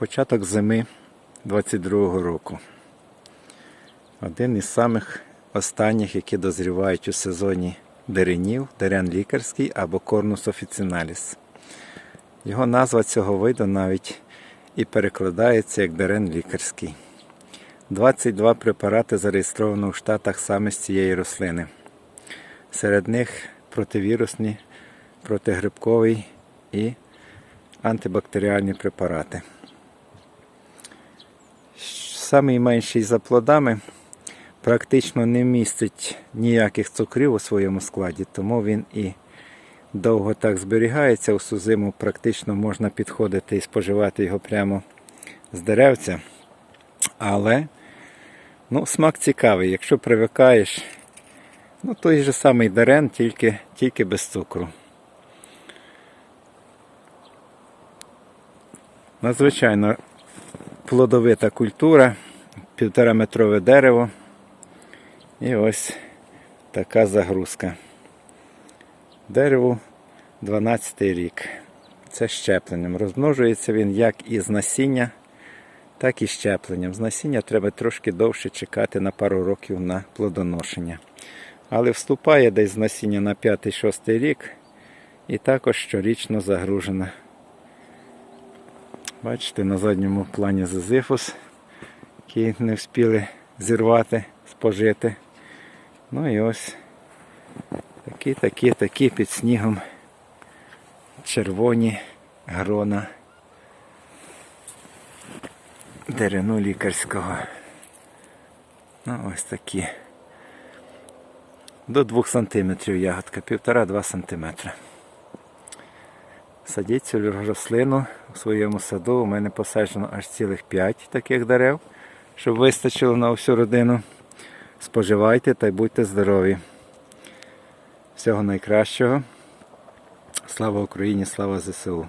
Початок зими 22-го року. Один із самих останніх, які дозрівають у сезоні деренів, дерен лікарський або корнус офіціналіс. Його назва цього виду навіть і перекладається як дерен лікарський. 22 препарати зареєстровано у Штатах саме з цієї рослини. Серед них противірусні, протигрибковий і антибактеріальні препарати. Самий менший за плодами практично не містить ніяких цукрів у своєму складі, тому він і довго так зберігається. У сузиму практично можна підходити і споживати його прямо з деревця. Але ну, смак цікавий. Якщо привикаєш, ну той же самий дерен, тільки, тільки без цукру. Надзвичайно плодовита культура, півтораметрове дерево. І ось така загрузка. Дереву 12 рік. Це щепленням. Розмножується він як із насіння, так і щепленням. З насіння треба трошки довше чекати на пару років на плодоношення. Але вступає десь з насіння на 5-6 рік і також щорічно загружена. Бачите, на задньому плані зазифус, який не встигли зірвати, спожити. Ну і ось такі, такі, такі під снігом червоні грона дерену лікарського. Ну ось такі. До 2 см ягодка, 1,5-2 см. Садіть цю рослину у своєму саду. У мене посаджено аж цілих 5 таких дерев, щоб вистачило на всю родину. Споживайте та й будьте здорові. Всього найкращого. Слава Україні, слава ЗСУ!